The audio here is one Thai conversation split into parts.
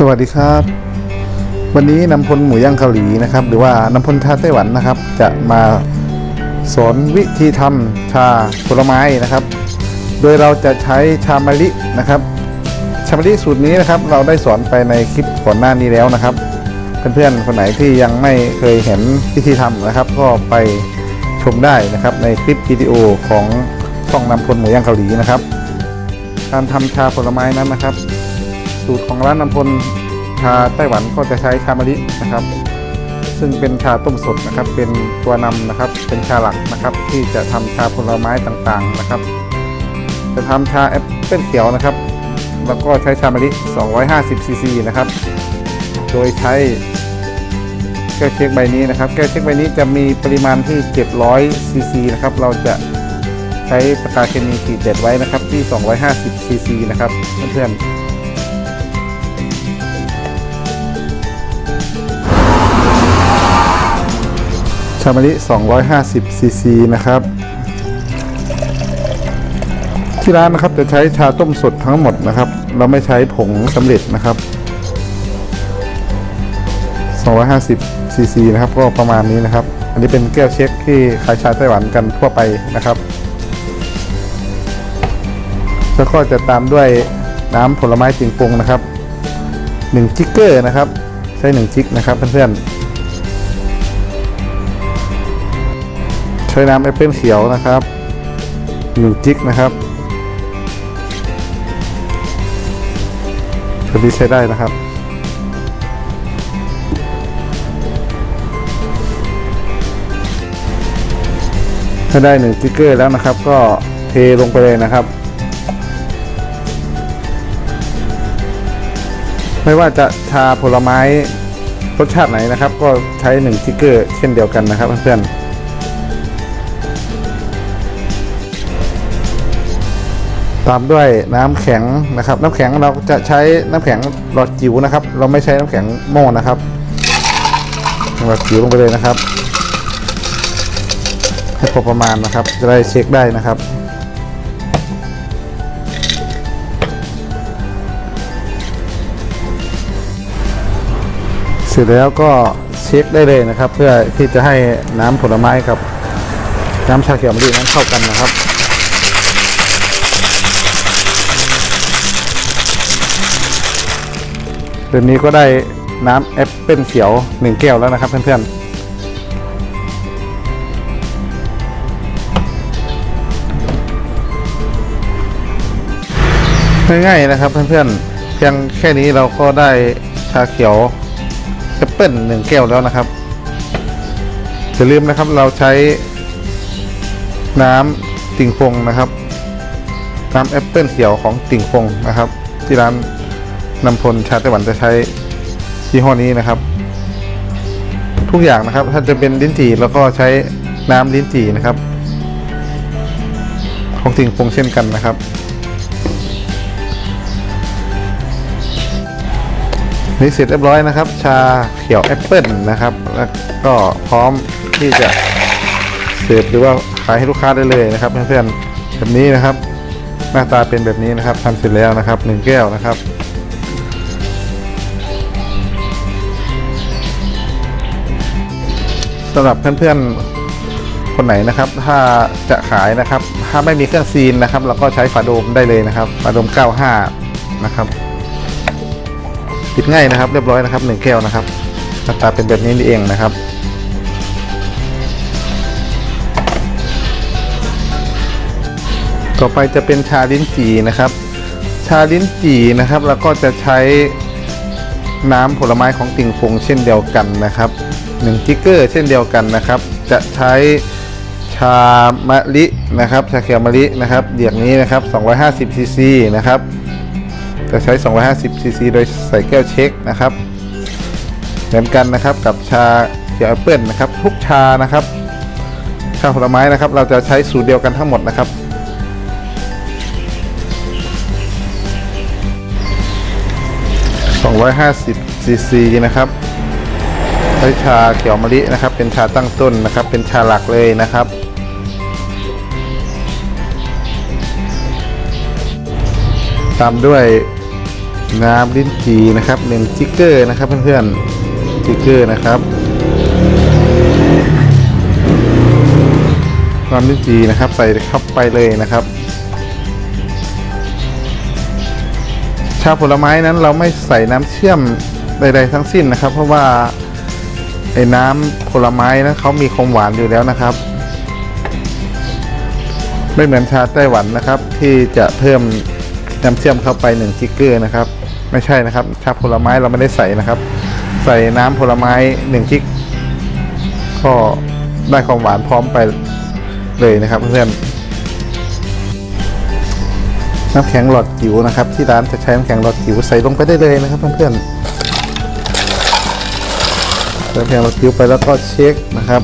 สวัสดีครับ วันนี้นำพลหมูย่างเกาหลีนะครับ หรือว่านำพลชาไต้หวันนะครับ จะมาสอนวิธีทำชาผลไม้นะครับ โดยเราจะใช้ชามะลินะครับ ชามะลิสูตรนี้นะครับ เราได้สอนไปในคลิปก่อนหน้านี้แล้วนะครับ เพื่อนๆคนไหนที่ยังไม่เคยเห็นวิธีทำนะครับ ก็ไปชมได้นะครับในคลิปวิดีโอของช่องนำพลหมูย่างเกาหลีนะครับ การทำชาผลไม้นั้นนะครับ สูตรของร้านน้ำพลชาไต้หวันก็จะใช้ชามะลินะครับ ซึ่งเป็นชาต้มสดนะครับ เป็นตัวนำนะครับ เป็นชาหลักนะครับ ที่จะทำชาผลไม้ต่างๆนะครับ จะทำชาแอปเปิ้ลเขียวนะครับ แล้วก็ใช้ชามะลิ 250ซีซีนะครับ โดยใช้แก้วเช็คใบนี้นะครับแก้วเช็คใบนี้จะมีปริมาณที่700ซีซีนะครับ เราจะใช้ปากกาเคมีขีดเด็ดไว้นะครับที่ 250ซีซีนะครับเพื่อนๆ ชามะลิ250ซีซีนะครับ ที่ร้านนะครับจะใช้ชาต้มสดทั้งหมดนะครับ เราไม่ใช้ผงสำเร็จนะครับ250ซีซีนะครับก็ประมาณนี้นะครับ อันนี้เป็นแก้วเช็คที่ขายชาไต้หวันกันทั่วไปนะครับ แล้วก็จะตามด้วยน้ำผลไม้จิงปงนะครับ1จิกเกอร์นะครับ ใช้1จิกนะครับเพื่อนๆ ช้น้ำแอปเปิลเขียวนะครับหนึ่งจิกนะครับชุดนี้ใช้ได้นะครับ ถ้าได้หนึ่งจิ๊กเกอร์แล้วนะครับ ก็เทลงไปเลยนะครับ ไม่ว่าจะชาผลไม้รสชาติไหนนะครับ ก็ใช้หนึ่งจิ๊กเกอร์เช่นเดียวกันนะครับเพื่อนๆ ตามด้วยน้ำแข็งนะครับ น้ำแข็งเราจะใช้น้ำแข็งหลอดจิ๋วนะครับ เราไม่ใช้น้ำแข็งโม่นะครับหลอดจิ๋วลงไปเลยนะครับ ให้พอประมาณนะครับ จะได้เช็คได้นะครับเสร็จแล้วก็เช็คได้เลยนะครับ เพื่อที่จะให้น้ำผลไม้กับ น้ำชาเขียวมะลินั้นเข้ากันนะครับ เดือนนี้ก็ได้น้ำแอปเปิ้ลเขียวหนึ่งแก้วแล้วนะครับเพื่อนๆง่ายๆนะครับเพื่อนๆเพียงแค่นี้เราก็ได้ชาเขียวแอปเปิลหนึ่งแก้วแล้วนะครับอย่าลืมนะครับเราใช้น้ำติ่งฟงนะครับน้ำแอปเปิลเขียวของติ่งฟงนะครับ ที่ร้าน นำพลชาไต้หวันจะใช้ยี่ห้อนี้นะครับ ทุกอย่างนะครับ ถ้าจะเป็นลิ้นจี่แล้วก็ใช้น้ำลิ้นจี่นะครับ ของติ่งฟงเช่นกันนะครับ นี่เสร็จเรียบร้อยนะครับ ชาเขียวแอปเปิลนะครับ แล้วก็พร้อมที่จะเสิร์ฟหรือว่าขายให้ลูกค้าได้เลยนะครับเพื่อนๆแบบนี้นะครับ หน้าตาเป็นแบบนี้นะครับทำเสร็จแล้วนะครับหนึ่งแก้วนะครับ สำหรับเพื่อนๆคนไหนนะครับ ถ้าจะขายนะครับ ถ้าไม่มีเครื่องซีนนะครับ เราก็ใช้ฝาโดมได้เลยนะครับฝาโดม 95 นะครับปิดง่ายนะครับ เรียบร้อยนะครับหนึ่งแก้วนะครับหน้าตาเป็นแบบนี้นี่เองนะครับต่อไปจะเป็นชาลิ้นจี่นะครับ ชาลิ้นจี่นะครับเราก็จะใช้น้ำผลไม้ของติ่งฟงเช่นเดียวกันนะครับ 1จิกเกอร์เช่นเดียวกันนะครับ จะใช้ชามะลินะครับชาเขียวมะลินะครับเดียกนี้นะครับ250ซีซีนะครับจะใช้ 250ซีซีโดยใส่แก้วเช็คนะครับ เหมือนกันนะครับกับชาเขียวแอปเปิลนะครับ ทุกชานะครับ ชาผลไม้นะครับ เราจะใช้สูตรเดียวกันทั้งหมดนะครับ250ซีซีนะครับ ใช้ชาเขียวมะลินะครับ เป็นชาตั้งต้นนะครับ เป็นชาหลักเลยนะครับ ตามด้วยน้ำลิ้นจีนะครับหนึ่งจิกเกอร์นะครับเพื่อนๆจิกเกอร์นะครับน้ำลิ้นจีนะครับใส่เข้าไปเลยนะครับ ชาผลไม้นั้นเราไม่ใส่น้ำเชื่อมใดๆทั้งสิ้นนะครับ เพราะว่า อ้น้ำผลไม้นั้นเขามีความหวานอยู่แล้วนะครับ ไม่เหมือนชาไต้หวันนะครับ ที่จะเพิ่มน้ำเชื่อมเข้าไปหนึ่งจิกเกอร์นะครับ ไม่ใช่นะครับ ชาผลไม้เราไม่ได้ใส่นะครับ ใส่น้ำผลไม้หนึ่งจิกก็ได้ความหวานพร้อมไปเลยนะครับเพื่อนน้ำแข็งหลอดจิ๋วนะครับ ที่ร้านจะใช้น้ำแข็งหลอดจิ๋วใส่ลงไปได้เลยนะครับเพื่อนๆ ใส่น้ำแข็งหลอดจิ๋วไปแล้วก็เช็คนะครับ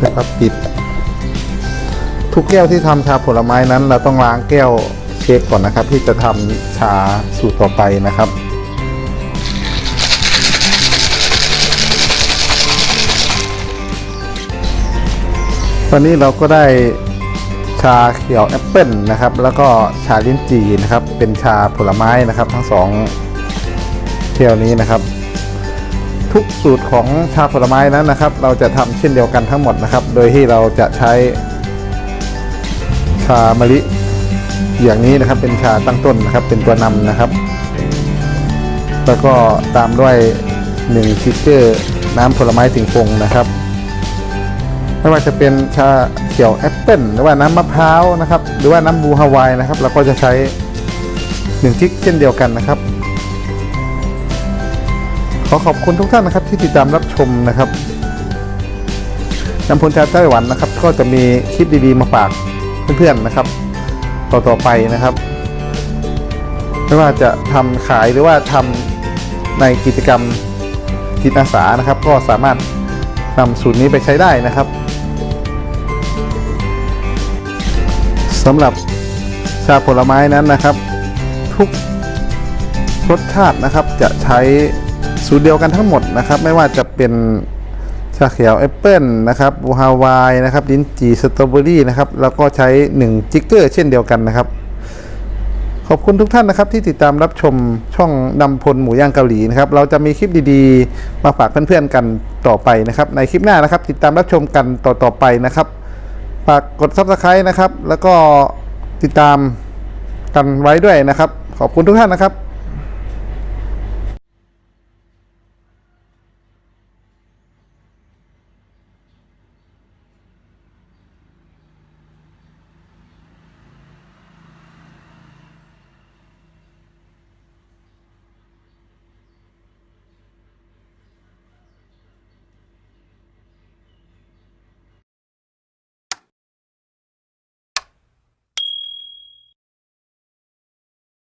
แล้วก็ปิด ทุกแก้วที่ทำชาผลไม้นั้น เราต้องล้างแก้วเช็คก่อนนะครับ ที่จะทำชาสูตรต่อไปนะครับตอนนี้เราก็ได้ชาเขียวแอปเปิลนะครับ แล้วก็ชาลิ้นจี่นะครับ เป็นชาผลไม้นะครับ ทั้งสองเที่ยวนี้นะครับ ทุกสูตรของชาผลไม้นั้นนะครับ เราจะทำเช่นเดียวกันทั้งหมดนะครับ โดยที่เราจะใช้ชามะลิอย่างนี้นะครับเป็นชาตั้งต้นนะครับ เป็นตัวนำนะครับ แล้วก็ตามด้วย1ทิกเกอร์น้ำผลไม้ถึงฟงนะครับไม่ว่าจะเป็นชาเขียวแอปเปิลหรือว่าน้ำมะพร้าวนะครับ หรือว่าน้ำบูฮาวายนะครับ เราก็จะใช้1ทิกเช่นเดียวกันนะครับ ขอขอบคุณทุกท่านนะครับที่ติดตามรับชมนะครับน้ำพลชาไต้หวันนะครับ ก็จะมีคลิปดีๆมาฝากเพื่อนๆนะครับ ต่อๆไปนะครับ ไม่ว่าจะทำขายหรือว่าทำในกิจกรรมจิตอาสานะครับ ก็สามารถนำสูตรนี้ไปใช้ได้นะครับสำหรับชาผลไม้นั้นนะครับ ทุกรสชาตินะครับจะใช้ สูตรเดียวกันทั้งหมดนะครับ ไม่ว่าจะเป็นชาเขียวแอปเปิลนะครับฮาวายนะครับลิ้นจี่สตรอเบอรี่นะครับแล้วก็ใช้1จิกเกอร์เช่นเดียวกันนะครับ ขอบคุณทุกท่านนะครับที่ติดตามรับชมช่องนำพลหมูย่างเกาหลีนะครับเราจะมีคลิปดีๆ มาฝากเพื่อนๆกันต่อไปนะครับ ในคลิปหน้านะครับ ติดตามรับชมกันต่อๆไปนะครับฝากกด subscribe นะครับ แล้วก็ติดตามกันไว้ด้วยนะครับ ขอบคุณทุกท่านนะครับ